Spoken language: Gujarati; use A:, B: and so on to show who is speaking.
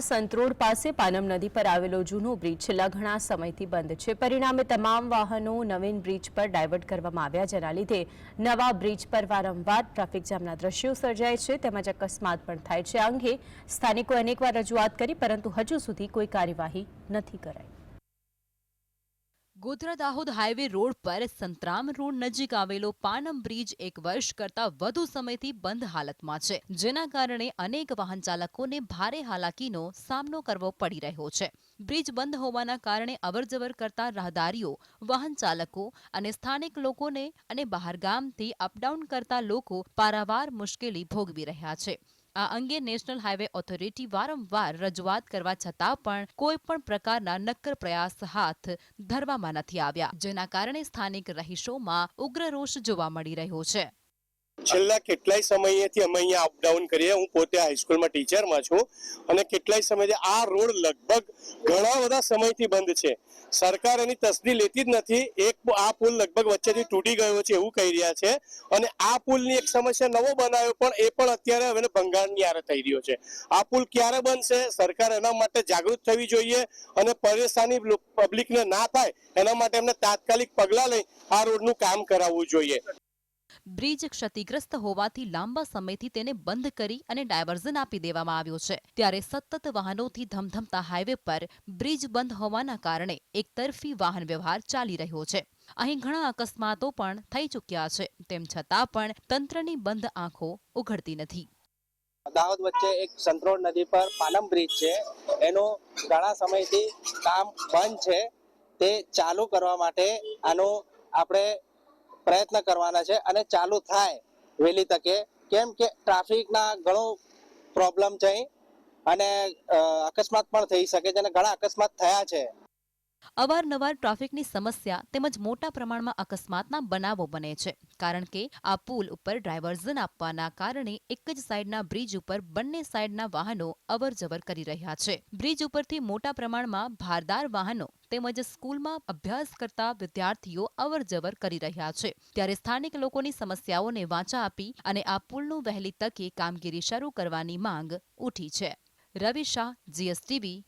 A: સંતરોડ પાસે પાનમ નદી પર આવેલો જૂનો બ્રિજ છેલ્લા ઘણા સમયથી બંધ છે. પરિણામે તમામ વાહનો નવીન બ્રિજ પર ડાયવર્ટ કરવામાં આવ્યા, જેના લીધે નવા બ્રિજ પર વારંવાર ટ્રાફિક જામના દ્રશ્યો સર્જાય છે, તેમજ અકસ્માત પણ થાય છે. આ અંગે સ્થાનિકોએ અનેકવાર રજૂઆત કરી, પરંતુ હજુ સુધી કોઈ કાર્યવાહી નથી કરાઈ.
B: ગોધરા દાહોદ હાઈવે રોડ પર સંતરામ રોડ નજીક આવેલો પાનમ બ્રિજ એક વર્ષ કરતા વધુ સમયથી બંધ હાલતમાં છે, જેના કારણે અનેક વાહન ચાલકોને ભારે હાલાકીનો સામનો કરવો પડી રહ્યો છે. બ્રિજ બંધ હોવાના કારણે અવરજવર કરતા રાહદારીઓ, વાહન ચાલકો અને સ્થાનિક લોકોને અને બહારગામથી અપડાઉન કરતા લોકો પારાવાર મુશ્કેલી ભોગવી રહ્યા છે. આ અંગે નેશનલ હાઈવે ઓથોરિટી વારંવાર રજૂઆત કરવા છતાં પણ કોઈ પણ પ્રકારના નક્કર પ્રયાસ હાથ ધરવામાં નથી આવ્યા, જેના કારણે સ્થાનિક રહીશોમાં ઉગ્ર રોષ જોવા મળી રહ્યો છે.
C: છેલ્લા કેટલાય સમયથી અમે અહીંયા અપડાઉન કરીએ. હું પોતે હાઈસ્કૂલમાં ટીચરમાં છું અને કેટલાય સમયથી આ રોડ લગભગ ઘણા બધા સમયથી બંધ છે. સરકાર એની તસદી લેતી જ નથી. એક આ પુલ લગભગ વચ્ચેથી તૂટી ગયો છે એવું કહી રહ્યા છે. અને આ પુલની એક સમસ્યા નવો બનાવ્યો પણ એ પણ અત્યારે હવે ભંગારની આરે થઈ રહ્યો છે. આ પુલ ક્યારે બનશે? સરકાર એના માટે જાગૃત થવી જોઈએ અને પરેશાની પબ્લિકને ના થાય એના માટે એમને તાત્કાલિક પગલાં લઈ આ રોડનું કામ કરાવવું જોઈએ.
B: બ્રિજ ક્ષતિગ્રસ્ત હોવાથી લાંબા સમયથી તેને બંધ કરી અને ડાયવર્ઝન આપી દેવામાં આવ્યો છે. ત્યારે સતત વાહનોથી ધમધમતા હાઈવે પર બ્રિજ બંધ હોવાના કારણે એકતરફી વાહન વ્યવહાર ચાલી રહ્યો છે. અહીં ઘણા અકસ્માતો પણ થઈ ચૂક્યા છે. તેમ છતાં પણ તંત્રની બંધ આંખો ઉઘડતી નથી.
D: દાહોદ વચ્ચે એક સંતરોડ નદી પર પાલમ બ્રિજ છે. એનું ઘણા સમયથી કામ બંધ છે. તે ચાલુ કરવા માટે આનો આપણે પ્રયત્ન કરવાના છે અને ચાલુ થાય વહેલી તકે. કેમ કે ટ્રાફિકના ઘણો પ્રોબ્લેમ છે અને અકસ્માત પણ થઈ શકે છે અને ઘણા અકસ્માત થયા છે.
B: અવારનવાર ટ્રાફિકની સમસ્યા તેમજ મોટા પ્રમાણમાં અકસ્માતના બનાવો બને છે. કારણ કે આ પુલ ઉપર ડ્રાયવર્ઝન આપવાના કારણે એક જ સાઇડના બ્રિજ ઉપર બંને સાઇડના વાહનો અવરજવર કરી રહ્યા છે. બ્રિજ ઉપરથી મોટા પ્રમાણમાં ભારદાર વાહનો તેમજ સ્કૂલમાં અભ્યાસ કરતા વિદ્યાર્થીઓ અવરજવર કરી રહ્યા છે. ત્યારે સ્થાનિક લોકોની સમસ્યાઓને વાંચા આપી અને આ પુલનું વહેલી તકે કામગીરી શરૂ કરવાની માંગ ઉઠી છે. રવિ શાહ, જીએસટીવી